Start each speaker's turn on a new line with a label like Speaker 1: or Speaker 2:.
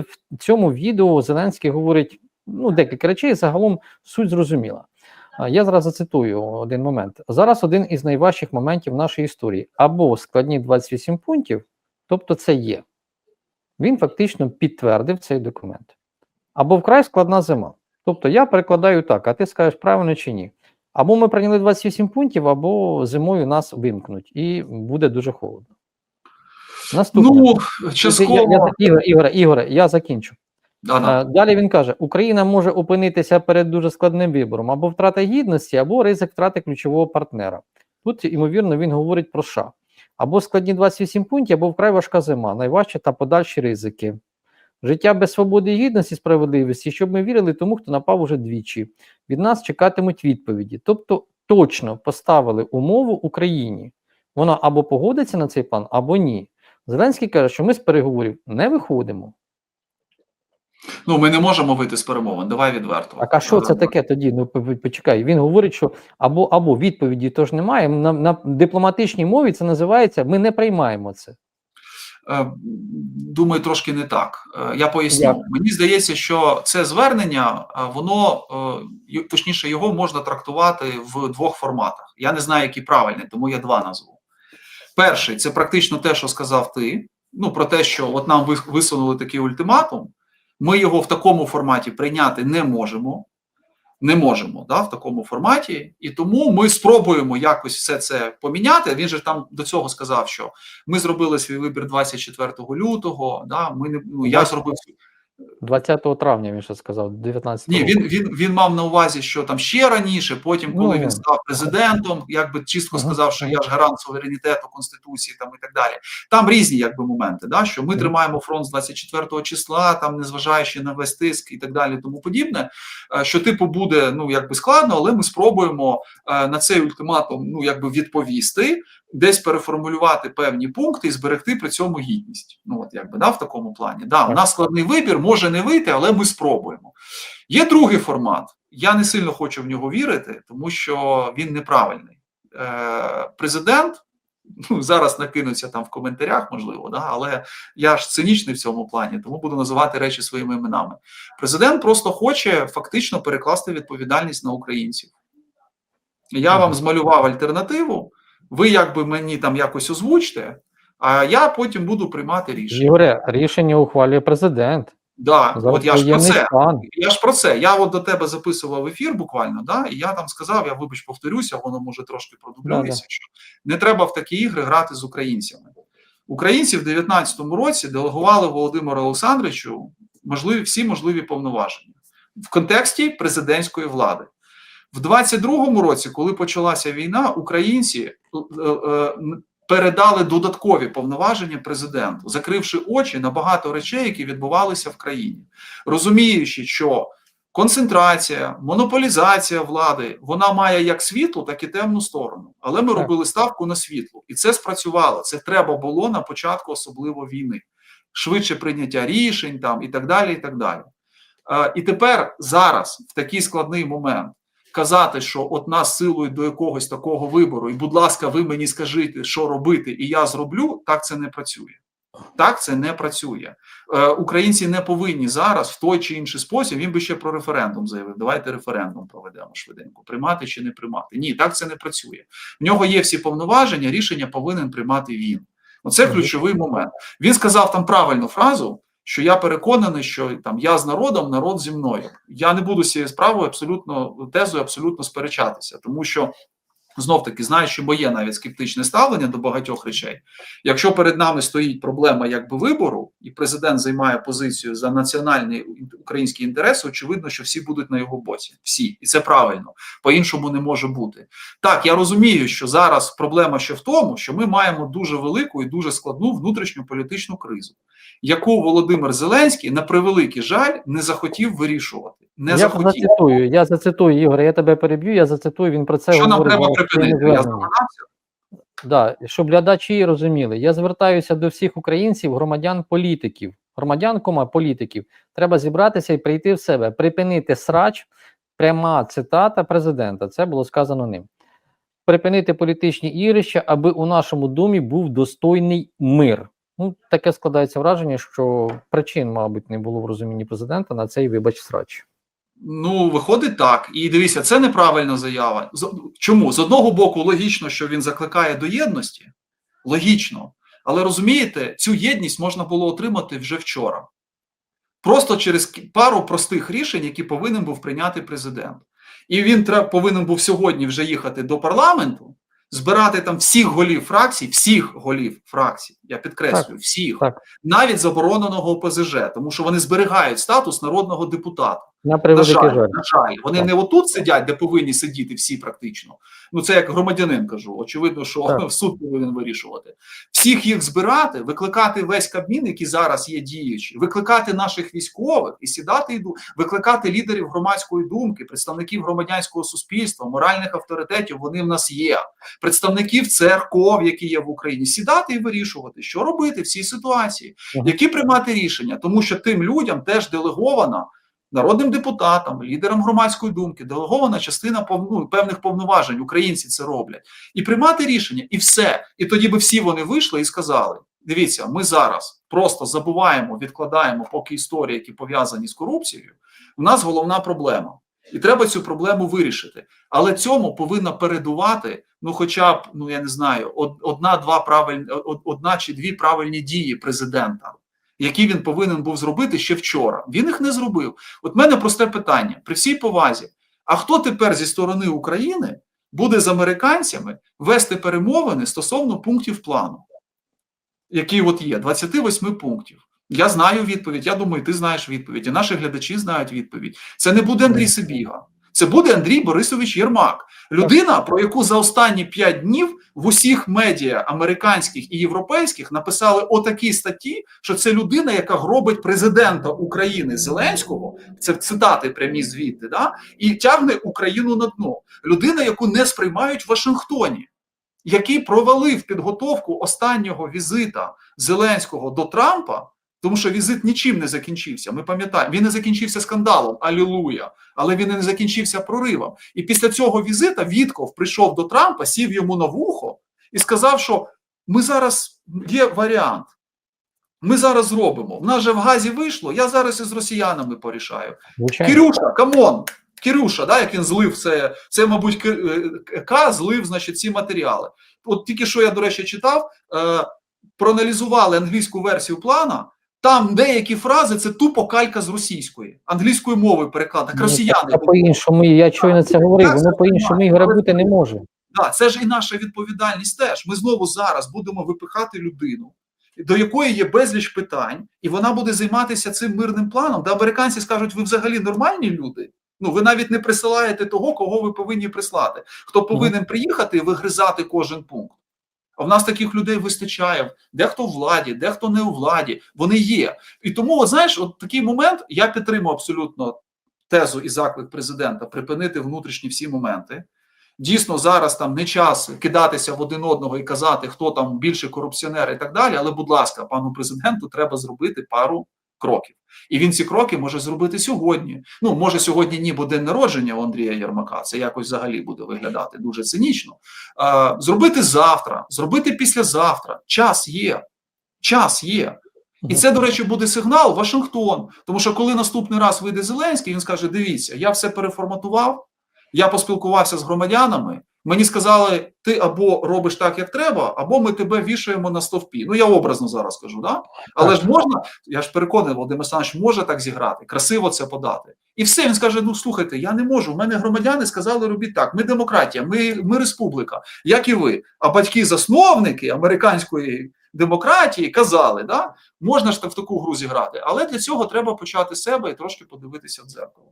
Speaker 1: в цьому відео Зеленський говорить ну, декілька речей, загалом суть зрозуміла. Я зараз зацитую один момент. Зараз один із найважчих моментів нашої історії або складні 28 пунктів, тобто це є. Він фактично підтвердив цей документ. Або вкрай складна зима. Тобто я перекладаю так, а ти скажеш правильно чи ні. Або ми прийняли 28 пунктів, або зимою нас вимкнуть, і буде дуже холодно. Наступне.
Speaker 2: Ну, частково.
Speaker 1: я, я, Ігор, Ігоре, Ігоре, я закінчу.
Speaker 2: Да.
Speaker 1: Е, Далі він каже: Україна може опинитися перед дуже складним вибором або втрата гідності, або ризик втрати ключового партнера. Тут, ймовірно, він говорить про США. Або складні 28 пунктів, або вкрай важка зима, найважчі та подальші ризики. Життя без свободи і гідності, справедливості, щоб ми вірили тому, хто напав уже двічі. Від нас чекатимуть відповіді. Тобто точно поставили умову Україні. Вона або погодиться на цей план, або ні. Зеленський каже, що ми з переговорів не виходимо.
Speaker 2: Ну, ми не можемо вийти з перемовин. Давай відверто.
Speaker 1: Так, а що це таке тоді? Ну почекай. Він говорить, що або або відповіді тож немає. На, на дипломатичній мові це називається Ми не приймаємо це.
Speaker 2: Е, Думаю, трошки не так. Е, Я поясню.
Speaker 1: Як?
Speaker 2: Мені здається, що це звернення, е, воно точніше, його можна трактувати в двох форматах. Я не знаю, який правильний, тому я два назву. Перший це практично те, що сказав ти. Ну про те, що от нам висунули такий ультиматум. Ми його в такому форматі прийняти не можемо. Не можемо да, в такому форматі, і тому ми спробуємо якось все це поміняти. Він же там до цього сказав, що ми зробили свій вибір 24 лютого. Да, ми не ну я зробив
Speaker 1: 20 травня він ще сказав, 19
Speaker 2: ні. Він він він мав на увазі, що там ще раніше. Потім, коли
Speaker 1: Ну.
Speaker 2: він став президентом, якби чітко
Speaker 1: Ага,
Speaker 2: сказав, що я ж гарант суверенітету конституції, там і так далі. Там різні якби моменти, да що ми тримаємо фронт з 24 числа, там незважаючи на весь тиск і так далі, тому подібне. е, Що типу буде ну якби складно, але ми спробуємо е, на цей ультиматум ну якби відповісти, десь переформулювати певні пункти і зберегти при цьому гідність. Ну от якби да, в такому плані. Да, у нас складний вибір, може не вийти, але ми спробуємо. Є другий формат. Я не сильно хочу в нього вірити, тому що він неправильний. Е, президент ну, зараз накинуться там в коментарях, можливо, да, але я ж цинічний в цьому плані, тому буду називати речі своїми іменами. Президент просто хоче фактично перекласти відповідальність на українців. Я вам змалював альтернативу, ви якби мені там якось озвучте, а я потім буду приймати рішення.
Speaker 1: Ігоре, рішення ухвалює президент.
Speaker 2: Да,
Speaker 1: Зараз
Speaker 2: от я ж про це.
Speaker 1: стан.
Speaker 2: Я ж про це. Я от до тебе записував ефір буквально, да, і я там сказав, я вибач, повторюся, воно може трошки продублюється, що не треба в такі ігри грати з українцями. Українці в 19-му році делегували Володимиру Олександровичу можливі всі можливі повноваження в контексті президентської влади. В 22-му році, коли почалася війна, українці е, е, передали додаткові повноваження президенту, закривши очі на багато речей, які відбувалися в країні, розуміючи, що концентрація, монополізація влади вона має як світлу, так і темну сторону. Але ми
Speaker 1: Так.
Speaker 2: робили ставку на світло, і це спрацювало. Це треба було на початку, особливо війни, швидше прийняття рішень там і так далі. І так далі. Е, і тепер зараз, в такий складний момент, казати, що от нас силують до якогось такого вибору, і, будь ласка, ви мені скажіть, що робити, і я зроблю, так це не працює. Так це не працює. Е, українці не повинні зараз в той чи інший спосіб. Він би ще про референдум заявив. Давайте референдум проведемо швиденько. Приймати чи не приймати. Ні, так це не працює. В нього є всі повноваження, рішення повинен приймати він. Оце ключовий момент. Він сказав там правильну фразу, що я переконаний, що там я з народом, народ зі мною. Я не буду з цією справою абсолютно тезою абсолютно сперечатися, тому що. Знов таки, знаючи моє навіть скептичне ставлення до багатьох речей, якщо перед нами стоїть проблема якби вибору, і президент займає позицію за національний український інтерес, очевидно, що всі будуть на його боці. Всі, і це правильно, по-іншому не може бути. Так, я розумію, що зараз проблема ще в тому, що ми маємо дуже велику і дуже складну внутрішню політичну кризу, яку Володимир Зеленський на превеликий жаль не захотів вирішувати. Не
Speaker 1: я
Speaker 2: захотів.
Speaker 1: зацитую, я зацитую, Ігор, я тебе переб'ю, я зацитую, він про це
Speaker 2: Що нам
Speaker 1: говорить.
Speaker 2: треба
Speaker 1: в своєму
Speaker 2: припинити? Я здогадався.
Speaker 1: Да, щоб глядачі розуміли, я звертаюся до всіх українців, громадян, політиків, громадян, кома політиків. Треба зібратися і прийти в себе, припинити срач, пряма цитата президента. Це було сказано ним. Припинити політичні ігрища, аби у нашому домі був достойний мир. Ну, таке складається враження, що причин, мабуть, не було в розумінні президента на цей вибач срач.
Speaker 2: Ну, виходить так. І дивіться, це неправильна заява. Чому? З одного боку, логічно, що він закликає до єдності. Логічно. Але розумієте, цю єдність можна було отримати вже вчора. Просто через пару простих рішень, які повинен був прийняти президент. І він повинен був сьогодні вже їхати до парламенту, збирати там всіх голів фракцій, всіх голів фракцій, я підкреслюю, всіх,
Speaker 1: так.
Speaker 2: навіть забороненого ОПЗЖ, тому що вони зберігають статус народного депутата.
Speaker 1: На
Speaker 2: На жаль,
Speaker 1: жаль.
Speaker 2: на жаль, вони
Speaker 1: Так.
Speaker 2: не отут сидять, де повинні сидіти всі практично. Ну це як громадянин кажу. Очевидно, що
Speaker 1: Так.
Speaker 2: суд повинен вирішувати. Всіх їх збирати, викликати весь кабмін, який зараз є діючий, викликати наших військових і сідати йду, викликати лідерів громадської думки, представників громадянського суспільства, моральних авторитетів. Вони в нас є. Представників церков, які є в Україні, сідати і вирішувати, що робити в цій ситуації, які приймати рішення, тому що тим людям теж делегована народним депутатам, лідерам громадської думки, делегована частина ну, певних повноважень. Українці це роблять, і приймати рішення, і все. І тоді би всі вони вийшли і сказали: дивіться, ми зараз просто забуваємо, відкладаємо поки історії, які пов'язані з корупцією. У нас головна проблема. І треба цю проблему вирішити. Але цьому повинна передувати, ну, хоча б, ну я не знаю, од- одна-два правильні, одна чи дві правильні дії президента, які він повинен був зробити ще вчора. Він їх не зробив. От мене просте питання: при всій повазі: а хто тепер зі сторони України буде з американцями вести перемовини стосовно пунктів плану, які от є, 28 пунктів? Я знаю відповідь. Я думаю, ти знаєш відповідь, і наші глядачі знають відповідь. Це не буде Андрій Сибіга, це буде Андрій Борисович Єрмак, людина, про яку за останні 5 днів в усіх медіа американських і європейських написали отакі статті, що це людина, яка гробить президента України Зеленського, це цитати прямі звідти, да, і тягне Україну на дно. Людина, яку не сприймають в Вашингтоні. Який провалив підготовку останнього візита Зеленського до Трампа, тому що візит нічим не закінчився. Ми пам'ятаємо, він не закінчився скандалом, алілуя, але він і не закінчився проривом. І після цього візита Вітков прийшов до Трампа, сів йому на вухо і сказав, що ми зараз є варіант. Ми зараз зробимо. В нас же в газі вийшло. Я зараз із росіянами порішаю. Кирюша, камон! Кирюша, да, як він злив це, це, мабуть, е, К злив, значить, ці матеріали. От тільки що я, до речі, читав, е, проаналізували англійську версію плана. Там деякі фрази це тупо калька з російської, англійської мови переклад. Так
Speaker 1: Ну,
Speaker 2: росіяни.
Speaker 1: А по-іншому, я щойно це говорив,
Speaker 2: Так,
Speaker 1: воно по-іншому ігра бути не може.
Speaker 2: Да, це ж і наша відповідальність теж. Ми знову зараз будемо випихати людину, до якої є безліч питань, і вона буде займатися цим мирним планом. Де американці скажуть, ви взагалі нормальні люди. Ну, ви навіть не присилаєте того, кого ви повинні прислати. Хто повинен приїхати і вигризати кожен пункт. А в нас таких людей вистачає. Дехто в владі, дехто не у владі. Вони є. І тому, знаєш, от такий момент я підтримую абсолютно тезу і заклик президента припинити внутрішні всі моменти. Дійсно, зараз там не час кидатися в один одного і казати, хто там більше корупціонер і так далі. Але, будь ласка, пану президенту треба зробити пару кроків. І він ці кроки може зробити сьогодні. Ну, може, сьогодні ні, бо день народження у Андрія Єрмака. Це якось взагалі буде виглядати дуже цинічно. А, зробити завтра, зробити післязавтра. Час є. Час є. І це, до речі, буде сигнал Вашингтон. Тому що коли наступний раз вийде Зеленський, він скаже: дивіться, я все переформатував, я поспілкувався з громадянами. Мені сказали, ти або робиш так, як треба, або ми тебе вішаємо на стовпі. Ну я образно зараз кажу, да? але ж можна, я ж переконаний, Володимир Олександрович може так зіграти, красиво це подати. І все він скаже: ну слухайте, я не можу. У мене громадяни сказали, робіть так. Ми демократія, ми, ми республіка, як і ви. А батьки-засновники американської демократії казали, да, можна ж так в таку гру зіграти, але для цього треба почати з себе і трошки подивитися в дзеркало.